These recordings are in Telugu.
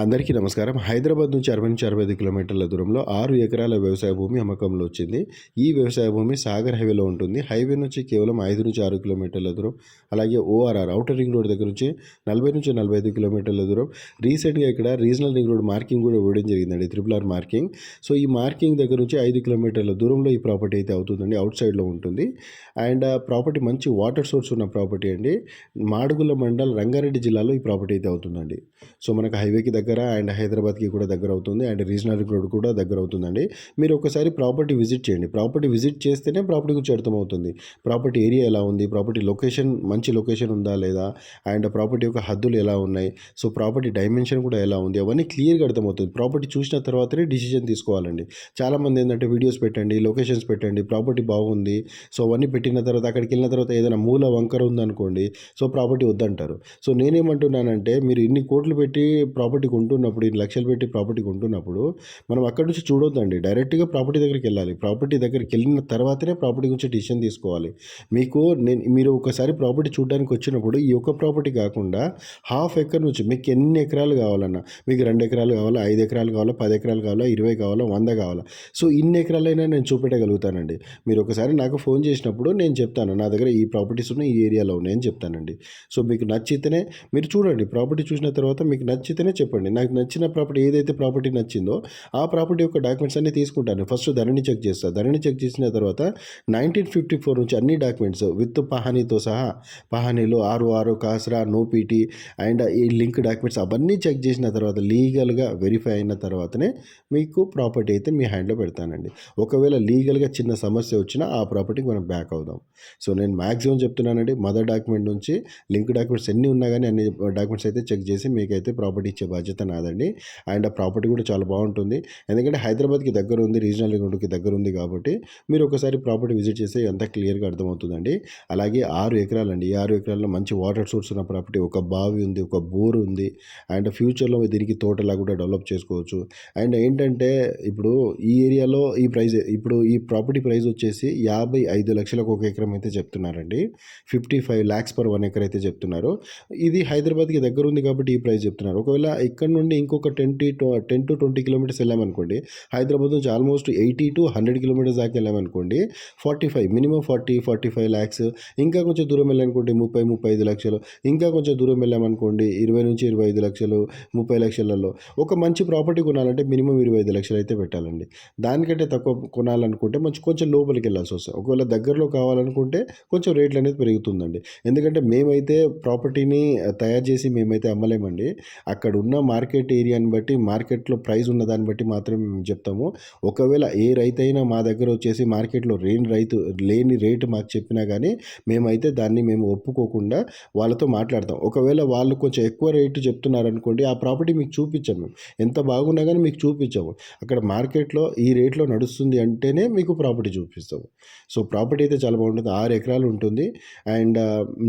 అందరికీ నమస్కారం. హైదరాబాద్ నుంచి అరవై నుంచి అరవై ఐదు కిలోమీటర్ల దూరంలో ఆరు ఎకరాల వ్యవసాయ భూమి అమ్మకంలో వచ్చింది. ఈ వ్యవసాయ భూమి సాగర్ హైవేలో ఉంటుంది. హైవే నుంచి కేవలం ఐదు నుంచి ఆరు కిలోమీటర్ల దూరం అలాగే ఓఆర్ఆర్ అవుటర్ రింగ్ రోడ్ దగ్గర నుంచి నలభై నుంచి నలభై ఐదు కిలోమీటర్ల దూరం. రీసెంట్గా ఇక్కడ రీజనల్ రింగ్ రోడ్ మార్కింగ్ కూడా ఇవ్వడం జరిగిందండి త్రిపుల్ ఆర్ మార్కింగ్. సో ఈ మార్కింగ్ దగ్గర నుంచి ఐదు కిలోమీటర్ల దూరంలో ఈ ప్రాపర్టీ అయితే అవుతుందండి అవుట్ సైడ్లో ఉంటుంది. అండ్ ప్రాపర్టీ మంచి వాటర్ సోర్స్ ఉన్న ప్రాపర్టీ అండి. మాడుగుల మండల్ రంగారెడ్డి జిల్లాలో ఈ ప్రాపర్టీ అయితే అవుతుందండి. సో మనకు హైవేకి దగ్గర దగ్గర అండ్ హైదరాబాద్కి కూడా దగ్గర అవుతుంది అండ్ రీజనల్ రోడ్ కూడా దగ్గర అవుతుందండి. మీరు ఒకసారి ప్రాపర్టీ విజిట్ చేయండి. ప్రాపర్టీ విజిట్ చేస్తేనే ప్రాపర్టీ గురించి అర్థమవుతుంది ప్రాపర్టీ ఏరియా ఎలా ఉంది? ప్రాపర్టీ లొకేషన్ మంచి లొకేషన్ ఉందా లేదా? అండ్ ప్రాపర్టీ యొక్క హద్దులు ఎలా ఉన్నాయి? సో ప్రాపర్టీ డైమెన్షన్ కూడా ఎలా ఉంది? అవన్నీ క్లియర్గా అర్థమవుతుంది ప్రాపర్టీ చూసిన తర్వాతనే డిసిజన్ తీసుకోవాలండి. చాలామంది ఏంటంటే వీడియోస్ పెట్టండి లొకేషన్స్ పెట్టండి ప్రాపర్టీ బాగుంది. సో అవన్నీ పెట్టిన తర్వాత అక్కడికి వెళ్ళిన తర్వాత ఏదైనా మూల వంకర ఉందనుకోండి సో ప్రాపర్టీ వద్దంటారు. సో నేనేమంటున్నానంటే మీరు ఇన్ని కోట్లు పెట్టి ప్రాపర్టీ కొంటున్నప్పుడు ఇన్ని లక్షలు పెట్టి ప్రాపర్టీ కొంటున్నప్పుడు మనం అక్కడి నుంచి చూడొద్దండి. డైరెక్ట్గా ప్రాపర్టీ దగ్గరికి వెళ్ళాలి. ప్రాపర్టీ దగ్గరికి వెళ్ళిన తర్వాతనే ప్రాపర్టీ గురించి డిసిషన్ తీసుకోవాలి. మీకు నేను మీరు ఒకసారి ప్రాపర్టీ చూడడానికి వచ్చినప్పుడు ఈ ఒక్క ప్రాపర్టీ కాకుండా హాఫ్ ఎకర్ నుంచి మీకు ఎన్ని ఎకరాలు కావాలన్నా మీకు రెండు ఎకరాలు కావాలా ఐదు ఎకరాలు కావాలా పది ఎకరాలు కావాలా ఇరవై కావాలా వంద కావాలా సో ఇన్ని ఎకరాలైనా నేను చూపెట్టగలుగుతానండి. మీరు ఒకసారి నాకు ఫోన్ చేసినప్పుడు నేను చెప్తాను నా దగ్గర ఈ ప్రాపర్టీస్ ఉన్నాయి ఈ ఏరియాలో ఉన్నాయని చెప్తానండి. సో మీకు నచ్చితేనే మీరు చూడండి. ప్రాపర్టీ చూసిన తర్వాత మీకు నచ్చితేనే చెప్పండి. నాకు నచ్చిన ప్రాపర్టీ ఏదైతే ప్రాపర్టీ నచ్చిందో ఆ ప్రాపర్టీ యొక్క డాక్యుమెంట్స్ అన్ని తీసుకుంటాను. ఫస్ట్ ధరణి చెక్ చేస్తాను ధరణి చెక్ చేసిన తర్వాత నైన్టీన్ ఫిఫ్టీ ఫోర్ నుంచి అన్ని డాక్యుమెంట్స్ విత్ పహానీతో సహా పహానీలో ఆరు ఆరు కాసరా నోపీటీ అండ్ ఈ లింక్ డాక్యుమెంట్స్ అవన్నీ చెక్ చేసిన తర్వాత లీగల్గా వెరిఫై అయిన తర్వాతనే మీకు ప్రాపర్టీ అయితే మీ హ్యాండ్లో పెడతానండి. ఒకవేళ లీగల్గా చిన్న సమస్య వచ్చినా ఆ ప్రాపర్టీకి మనం బ్యాక్ అవుదాం. సో నేను మ్యాక్సిమం చెప్తున్నానండి. మదర్ డాక్యుమెంట్ నుంచి లింక్ డాక్యుమెంట్స్ ఎన్ని ఉన్నా కానీ అన్ని డాక్యుమెంట్స్ అయితే చెక్ చేసి మీకైతే ప్రాపర్టీ ఇచ్చే బాధ్యత నాదండి. అండ్ ఆ ప్రాపర్టీ కూడా చాలా బాగుంటుంది. ఎందుకంటే హైదరాబాద్కి దగ్గర ఉంది రీజనల్ రోడ్డుకి దగ్గర ఉంది కాబట్టి మీరు ఒకసారి ప్రాపర్టీ విజిట్ చేస్తే ఎంత క్లియర్గా అర్థమవుతుందండి. అలాగే ఆరు ఎకరాలండి. ఈ ఆరు ఎకరాల్లో మంచి వాటర్ సోర్స్ ఉన్న ప్రాపర్టీ ఒక బావి ఉంది ఒక బోర్ ఉంది. అండ్ ఫ్యూచర్లో దీనికి తోటలా కూడా డెవలప్ చేసుకోవచ్చు. అండ్ ఏంటంటే ఇప్పుడు ఈ ఏరియాలో ఈ ప్రైస్ ఇప్పుడు ఈ ప్రాపర్టీ ప్రైస్ వచ్చేసి యాభై ఐదు లక్షలకు ఒక ఎకరం అయితే చెప్తున్నారండి. Fifty five lakhs per one acre అయితే చెప్తున్నారు. ఇది హైదరాబాద్కి దగ్గర ఉంది కాబట్టి ఈ ప్రైస్ చెప్తున్నారు. ఒకవేళ ఇక్కడ నుండి ఇంకొక twenty ten to twenty kilometres వెళ్ళామనుకోండి హైదరాబాద్ నుంచి almost eighty to hundred kilometres దాకా వెళ్ళామనుకోండి forty five minimum forty forty five lakhs ఇంకా కొంచెం దూరం వెళ్ళామనుకోండి ముప్పై ముప్పై ఐదు లక్షలు ఇంకా కొంచెం దూరం వెళ్ళామనుకోండి ఇరవై నుంచి ఇరవై ఐదు లక్షలు ముప్పై లక్షలలో ఒక మంచి ప్రాపర్టీ కొనాలంటే మినిమం ఇరవై ఐదు లక్షలు అయితే పెట్టాలండి. దానికంటే తక్కువ కొనాలనుకుంటే మంచి కొంచెం లోపలికి వెళ్ళాల్సి వస్తుంది. ఒకవేళ దగ్గరలో కావాలనుకుంటే కొంచెం రేట్లు అనేది పెరుగుతుందండి. ఎందుకంటే మేమైతే ప్రాపర్టీని తయారు చేసి మేమైతే అమ్మలేమండి. అక్కడ ఉన్న మార్కెట్ ఏరియాని బట్టి మార్కెట్లో ప్రైస్ ఉన్న దాన్ని బట్టి మాత్రమే మేము చెప్తాము. ఒకవేళ ఏ రైతు అయినా మా దగ్గర వచ్చేసి మార్కెట్లో లేని రైతు లేని రేటు మాకు చెప్పినా కానీ మేమైతే దాన్ని మేము ఒప్పుకోకుండా వాళ్ళతో మాట్లాడతాం. ఒకవేళ వాళ్ళు కొంచెం ఎక్కువ రేటు చెప్తున్నారు అనుకోండి ఆ ప్రాపర్టీ మీకు చూపించాం మేము. ఎంత బాగున్నా కానీ మీకు చూపించాము. అక్కడ మార్కెట్లో ఈ రేట్లో నడుస్తుంది అంటేనే మీకు ప్రాపర్టీ చూపిస్తాము. సో ప్రాపర్టీ అయితే చాలా బాగుంటుంది. ఆరు ఎకరాలు ఉంటుంది. అండ్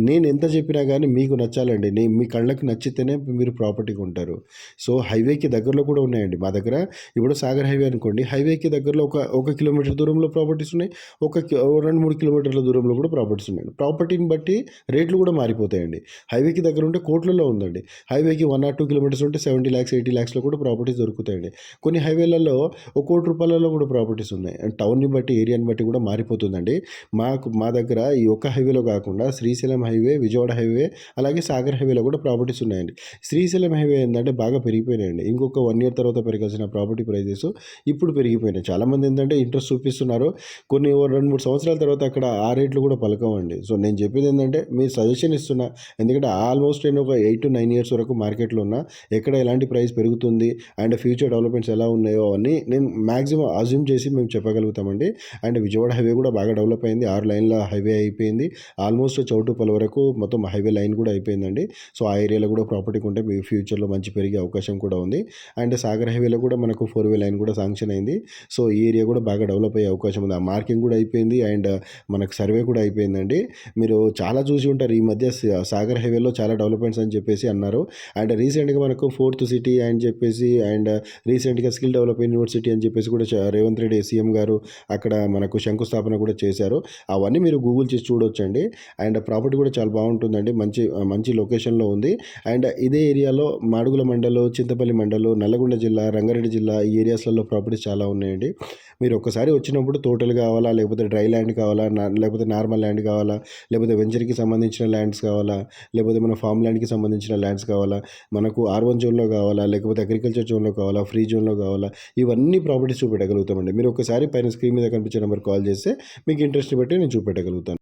నేను ఎంత చెప్పినా కానీ మీకు నచ్చాలండి. నేను మీ కళ్ళకి నచ్చితేనే మీరు ప్రాపర్టీ కొంటారు సో హైవేకి దగ్గరలో కూడా ఉన్నాయండి. మా దగ్గర ఇప్పుడు సాగర్ హైవే అనుకోండి హైవేకి దగ్గరలో ఒక ఒక కిలోమీటర్ దూరంలో ప్రాపర్టీస్ ఉన్నాయి. ఒక కి- రెండు మూడు కిలోమీటర్ల దూరంలో కూడా ప్రాపర్టీస్ ఉన్నాయి. ప్రాపర్టీని బట్టి రేట్లు కూడా మారిపోతాయండి. హైవేకి దగ్గర ఉంటే కోట్లలో ఉందండి. హైవేకి వన్ ఆర్ టూ కిలోమీటర్స్ ఉంటే సెవెంటీ ల్యాక్స్ ఎయిటీ ల్యాక్స్లో కూడా ప్రాపర్టీస్ దొరుకుతాయండి. కొన్ని హైవేలలో ఒక కోటి రూపాయలలో కూడా ప్రాపర్టీస్ ఉన్నాయి. అండ్ టౌన్ని బట్టి ఏరియాని బట్టి కూడా మారిపోతుందండి. మాకు మా దగ్గర ఈ ఒక్క హైవేలో కాకుండా శ్రీశైలం హైవే విజయవాడ హైవే అలాగే సాగర్ హైవేలో కూడా ప్రాపర్టీస్ ఉన్నాయండి. శ్రీశైలం హైవే ఏంటంటే బాగా పెరిగిపోయినాయండి. ఇంకొక వన్ ఇయర్ తర్వాత పెరగాల్సిన ప్రాపర్టీ ప్రైజెస్ ఇప్పుడు పెరిగిపోయినాయి. చాలామంది ఏంటంటే ఇంట్రెస్ట్ చూపిస్తున్నారు. కొన్ని రెండు మూడు సంవత్సరాల తర్వాత అక్కడ ఆ రేట్లు కూడా పలకవండి. సో నేను చెప్పేది ఏంటంటే మీ సజెషన్ ఇస్తున్నా. ఎందుకంటే ఆల్మోస్ట్ నేను ఒక ఎయిట్ టు నైన్ ఇయర్స్ వరకు మార్కెట్లో ఉన్నా. ఎక్కడ ఎలాంటి ప్రైస్ పెరుగుతుంది? అండ్ ఫ్యూచర్ డెవలప్మెంట్స్ ఎలా ఉన్నాయో అవన్నీ నేను మ్యాక్సిమం అజ్యూమ్ చేసి మేము చెప్పగలుగుతామండి. అండ్ విజయవాడ హైవే కూడా బాగా డెవలప్ అయింది. ఆరు లైన్ల హైవే అయిపోయింది. ఆల్మోస్ట్ చౌటుపల్ వరకు మొత్తం హైవే లైన్ కూడా అయిపోయిందండి. సో ఆ ఏరియాలో కూడా ప్రాపర్టీ ఉంటే మీ ఫ్యూచర్లో మంచి పెరిగే అవకాశం కూడా ఉంది. అండ్ సాగర్ హైవేలో కూడా మనకు ఫోర్ వే లైన్ కూడా శాంక్షన్ అయింది. సో ఈ ఏరియా కూడా బాగా డెవలప్ అయ్యే అవకాశం ఉంది. ఆ మార్కింగ్ కూడా అయిపోయింది. అండ్ మనకు సర్వే కూడా అయిపోయిందండి. మీరు చాలా చూసి ఉంటారు. ఈ మధ్య సాగర్ హైవేలో చాలా డెవలప్మెంట్స్ అని చెప్పేసి అన్నారు. అండ్ రీసెంట్గా మనకు ఫోర్త్ సిటీ అని చెప్పేసి అండ్ రీసెంట్గా స్కిల్ డెవలప్ యూనివర్సిటీ అని చెప్పేసి కూడా రేవంత్ రెడ్డి సీఎం గారు అక్కడ మనకు శంకుస్థాపన కూడా చేశారు. అవన్నీ మీరు గూగుల్ చేసి చూడొచ్చండి. అండ్ ప్రాపర్టీ కూడా చాలా బాగుంటుందండి. మంచి మంచి లొకేషన్లో ఉంది. అండ్ ఇదే ఏరియాలో మాడుగుల మండలు చింతపల్లి మండలు నల్లగొండ జిల్లా రంగారెడ్డి జిల్లా ఈ ఏరియాస్లలో ప్రాపర్టీస్ చాలా ఉన్నాయండి. మీరు ఒక్కసారి వచ్చినప్పుడు తోటలు కావాలా? లేకపోతే డ్రై ల్యాండ్ కావాలా? లేకపోతే నార్మల్ ల్యాండ్ కావాలా? లేకపోతే వెంచర్కి సంబంధించిన ల్యాండ్స్ కావాలా? లేకపోతే మన ఫామ్ ల్యాండ్కి సంబంధించిన ల్యాండ్స్ కావాలా? మనకు ఆర్ వన్ జోన్లో కావాలా? లేకపోతే అగ్రికల్చర్ జోన్లో కావాలా? ఫ్రీ జోన్లో కావాలా? ఇవన్నీ ప్రాపర్టీస్ చూపెట్టగలుగుతామండి. మీరు ఒకసారి పైన స్క్రీన్ మీద కనిపించే నెంబర్ కాల్ చేస్తే మీకు ఇంట్రెస్ట్ బట్టి నేను చూపెట్టగలుగుతాను.